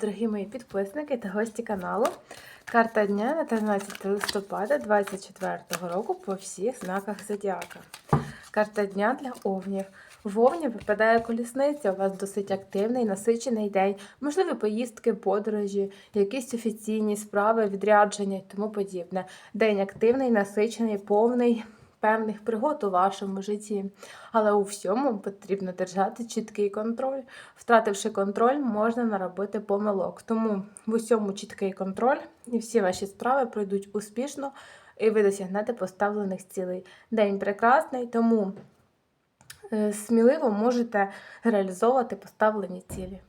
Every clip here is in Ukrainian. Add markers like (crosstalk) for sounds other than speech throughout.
дорогі мої підписники та гості каналу. Карта дня на 13 листопада 2024 року по всіх знаках зодіака. Карта дня для овнів. В овні випадає колісниця, у вас досить активний, насичений день, можливі поїздки, подорожі, якісь офіційні справи, відрядження і тому подібне. День активний, насичений, повний певних пригод у вашому житті. Але у всьому потрібно держати чіткий контроль. Втративши контроль, можна наробити помилок. Тому в усьому чіткий контроль і всі ваші справи пройдуть успішно, і ви досягнете поставлених цілей. День прекрасний, тому е, сміливо можете реалізовувати поставлені цілі.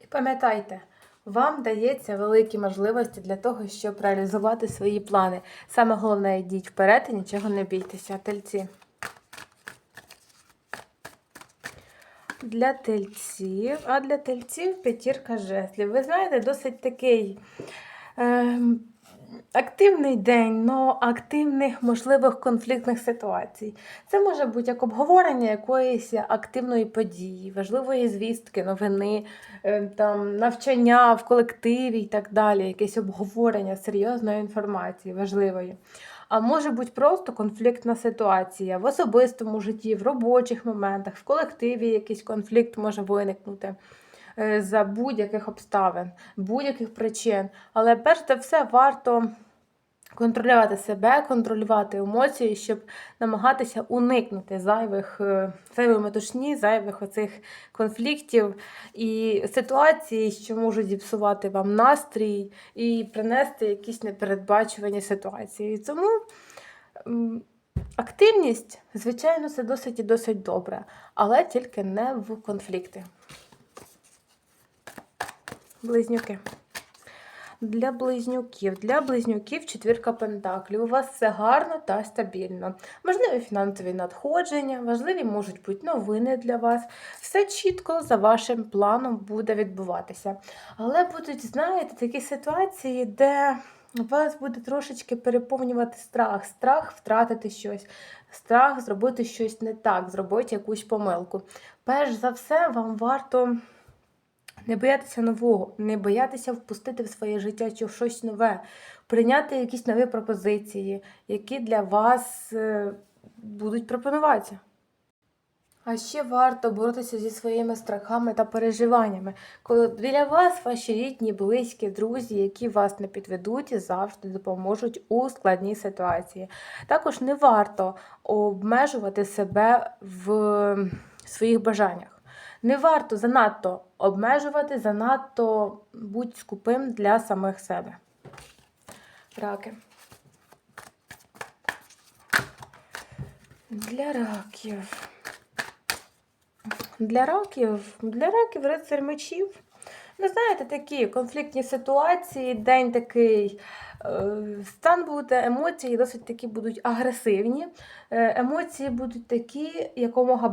І пам'ятайте, вам дається великі можливості для того, щоб реалізувати свої плани. Саме головне, йдіть вперед і нічого не бійтеся, тельці. Для тельців, а для тельців п'ятірка жезлів. Ви знаєте, досить такий е, активний день, але активних можливих конфліктних ситуацій. Це може бути як обговорення якоїсь активної події, важливої звістки, новини, е, там, навчання в колективі і так далі, якесь обговорення серйозної інформації, важливої. А може бути просто конфліктна ситуація в особистому житті, в робочих моментах, в колективі якийсь конфлікт може виникнути за будь-яких обставин, будь-яких причин. Але перш за все варто контролювати себе, контролювати емоції, щоб намагатися уникнути зайвих е, зайвої метушні, зайвих оцих конфліктів і ситуацій, що можуть зіпсувати вам настрій і принести якісь непередбачувані ситуації. Тому активність, звичайно, це досить і досить добре, але тільки не в конфлікти. Близнюки. Для близнюків. Для близнюків четвірка пентаклів. У вас все гарно та стабільно. Можливі фінансові надходження, важливі можуть бути новини для вас. Все чітко за вашим планом буде відбуватися. Але будуть, знаєте, такі ситуації, де вас буде трошечки переповнювати страх, страх втратити щось, страх зробити щось не так, зробити якусь помилку. Перш за все, вам варто. Не боятися нового, не боятися впустити в своє життя чи щось нове, прийняти якісь нові пропозиції, які для вас е, будуть пропонуватися. А ще варто боротися зі своїми страхами та переживаннями, коли біля вас ваші рідні, близькі, друзі, які вас не підведуть і завжди допоможуть у складній ситуації. Також не варто обмежувати себе в своїх бажаннях. Не варто занадто обмежувати, занадто будь скупим для самих себе. Раки. Для раків. Для раків, для раків рицар мечів. Ви знаєте, такі конфліктні ситуації, день такий. Е, Стан буде, емоції досить такі будуть агресивні. Е, Емоції будуть такі, якомога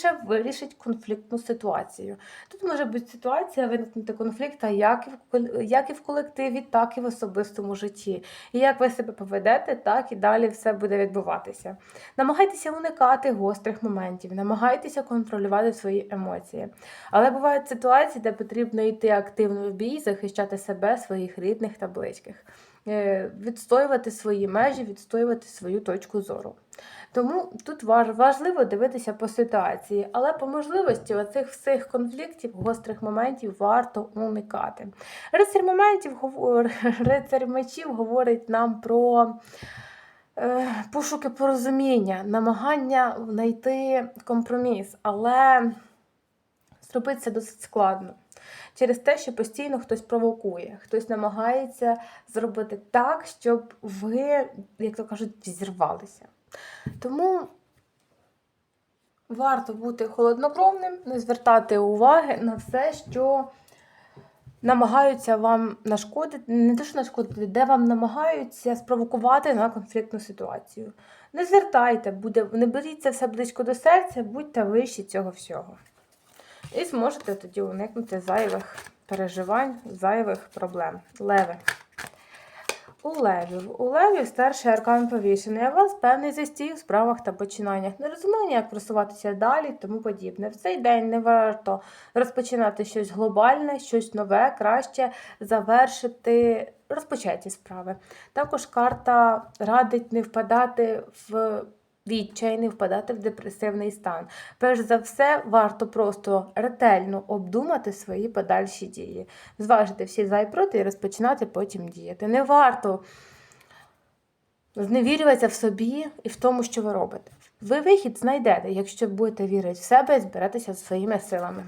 швидше вирішить конфліктну ситуацію. Тут може бути ситуація виникнути конфлікта як і, в, як і в колективі, так і в особистому житті. І як ви себе поведете, так і далі все буде відбуватися. Намагайтеся уникати гострих моментів, намагайтеся контролювати свої емоції. Але бувають ситуації, де потрібно йти активно в бій, захищати себе, своїх рідних та близьких, відстоювати свої межі, відстоювати свою точку зору. Тому тут важливо дивитися по ситуації, але по можливості оцих всіх конфліктів, гострих моментів варто уникати. Рицар моментів говор- (laughs) рицар мечів говорить нам про. е, Пошуки порозуміння, намагання знайти компроміс, але зробити це досить складно. Через те, що постійно хтось провокує, хтось намагається зробити так, щоб ви, як то кажуть, зірвалися. Тому варто бути холоднокровним, не звертати уваги на все, що намагаються вам нашкодити, не те, що нашкодити, де вам намагаються спровокувати на конфліктну ситуацію. Не звертайте, буде, не беріть все близько до серця, будьте вищі цього всього. І зможете тоді уникнути зайвих переживань, зайвих проблем. Леви. У левів. У левів старший аркан повішений, а у вас певний застій у справах та починаннях. Нерозуміння, як просуватися далі, тому подібне. В цей день не варто розпочинати щось глобальне, щось нове, краще завершити розпочаті справи. Також карта радить не впадати в відчай, не впадати в депресивний стан. Перш за все, варто просто ретельно обдумати свої подальші дії, зважити всі за і проти і розпочинати потім діяти. Не варто зневірюватися в собі і в тому, що ви робите. Ви вихід знайдете, якщо будете вірити в себе і збиратися своїми силами.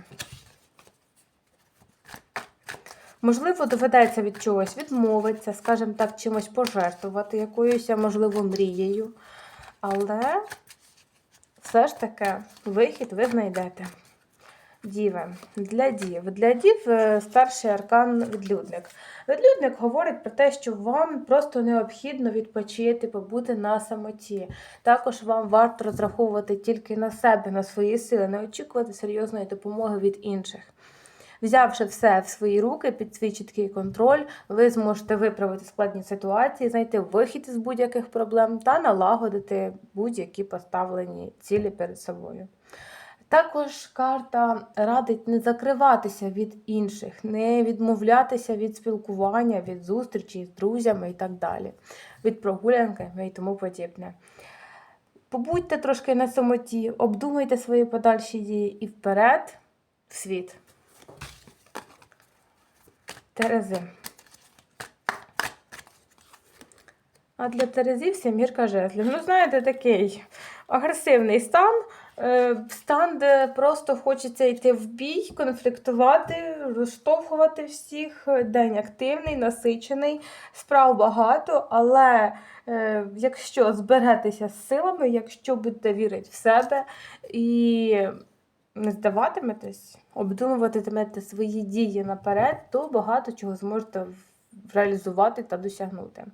Можливо, доведеться від чогось відмовитися, скажімо так, чимось пожертвувати, якоюсь, можливо, мрією. Але все ж таки вихід ви знайдете. Діви. Для дів. Для дів е, старший аркан відлюдник. Відлюдник говорить про те, що вам просто необхідно відпочити, побути на самоті. Також вам варто розраховувати тільки на себе, на свої сили, не очікувати серйозної допомоги від інших. Взявши все в свої руки під свій чіткий контроль, ви зможете виправити складні ситуації, знайти вихід із будь-яких проблем та налагодити будь-які поставлені цілі перед собою. Також карта радить не закриватися від інших, не відмовлятися від спілкування, від зустрічі з друзями і так далі, від прогулянки і тому подібне. Побудьте трошки на самоті, обдумайте свої подальші дії і вперед в світ. Терези. А для Терезів сімірка жезлів. Ну, знаєте, такий агресивний стан. е, Стан, де просто хочеться йти в бій, конфліктувати, розштовхувати всіх. День активний, насичений, справ багато, але е, якщо зберетеся з силами, якщо будете вірити в себе і не здаватиметесь, обдумуватимете свої дії наперед, то багато чого зможете реалізувати та досягнути.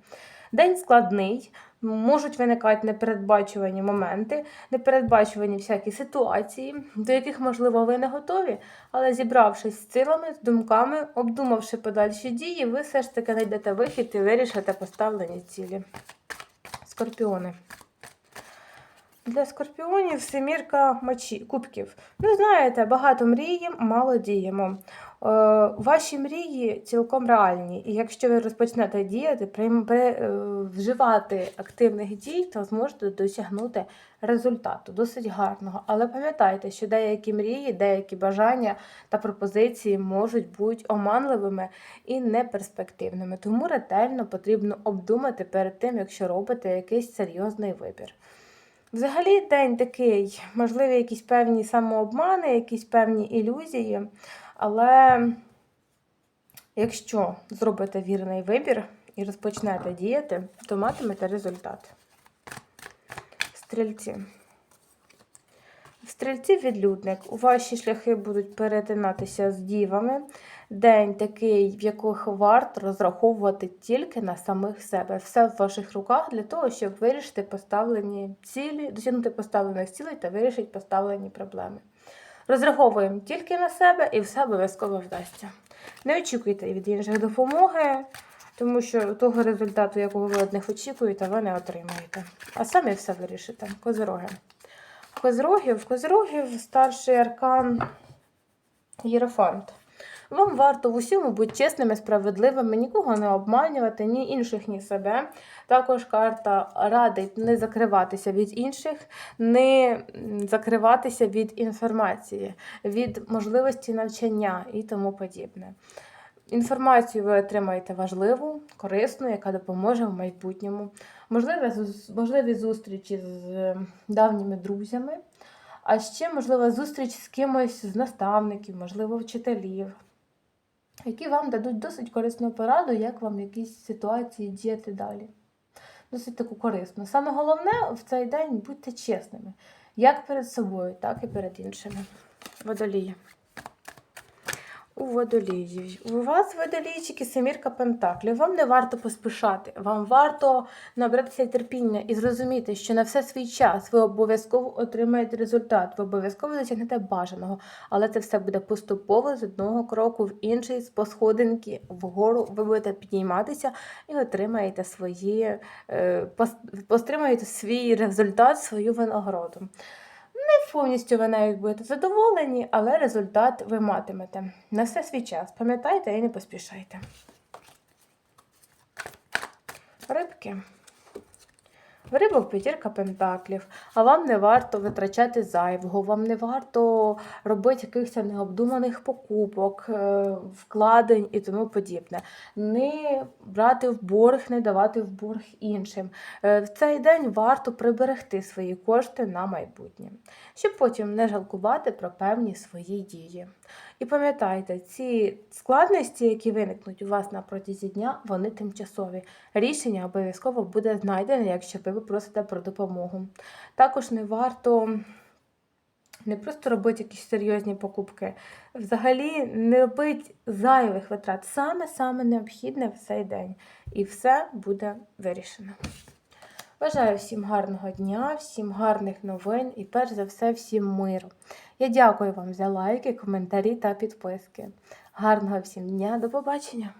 День складний, можуть виникати непередбачувані моменти, непередбачувані всякі ситуації, до яких, можливо, ви не готові, але зібравшись з силами, з думками, обдумавши подальші дії, ви все ж таки знайдете вихід і вирішите поставлені цілі. Скорпіони. Для скорпіонів семірка мочі, кубків. Ну, знаєте, багато мріємо, мало діємо. Е, ваші мрії цілком реальні. І якщо ви розпочнете діяти, е, вживати активних дій, то зможете досягнути результату досить гарного. Але пам'ятайте, що деякі мрії, деякі бажання та пропозиції можуть бути оманливими і неперспективними. Тому ретельно потрібно обдумати перед тим, якщо робите якийсь серйозний вибір. Взагалі, день такий, можливі якісь певні самообмани, якісь певні ілюзії, але якщо зробите вірний вибір і розпочнете діяти, то матимете результат. Стрільці. Стрільці відлюдник. Ваші шляхи будуть перетинатися з дівами. День такий, в яких варто розраховувати тільки на самих себе. Все в ваших руках для того, щоб вирішити поставлені цілі, досягнути поставлених цілей та вирішити поставлені проблеми. Розраховуємо тільки на себе і все обов'язково вдасться. Не очікуйте від інших допомоги, тому що того результату, якого ви від них очікуєте, ви не отримаєте. А самі все вирішите. Козироги. Козирогів, козирогів старший аркан Єрофант. Вам варто в усьому бути чесними, справедливими, нікого не обманювати, ні інших, ні себе. Також карта радить не закриватися від інших, не закриватися від інформації, від можливості навчання і тому подібне. Інформацію ви отримаєте важливу, корисну, яка допоможе в майбутньому. Можливі, зустрічі з е, давніми друзями, а ще, можливо, зустріч з кимось з наставників, можливо, вчителів, які вам дадуть досить корисну пораду, як вам в якійсь ситуації діяти далі. Досить таку корисну. Саме головне в цей день будьте чесними, як перед собою, так і перед іншими. Водолії. У водоліїв. У вас водолійчики семірка пентаклів. Вам не варто поспішати. Вам варто набратися терпіння і зрозуміти, що на все свій час ви обов'язково отримаєте результат, ви обов'язково досягнете бажаного, але це все буде поступово з одного кроку в інший, з посходинки вгору. Ви будете підійматися і отримаєте свої е, пос- постримаєте свій результат, свою винагороду. Не повністю ви навіть будете задоволені, але результат ви матимете. На все свій час. Пам'ятайте і не поспішайте. Рибки. В рибок п'ятірка пентаклів, а вам не варто витрачати зайвого, вам не варто робити якихось необдуманих покупок, е, вкладень і тому подібне. Не брати в борг, не давати в борг іншим. Е, В цей день варто приберегти свої кошти на майбутнє, щоб потім не жалкувати про певні свої дії. І пам'ятайте, ці складності, які виникнуть у вас на протязі дня, вони тимчасові. Рішення обов'язково буде знайдене, якщо ви попросите про допомогу. Також не варто не просто робити якісь серйозні покупки, взагалі не робити зайвих витрат. Саме-саме необхідне в цей день. І все буде вирішено. Бажаю всім гарного дня, всім гарних новин і перш за все всім миру. Я дякую вам за лайки, коментарі та підписки. Гарного всім дня, до побачення!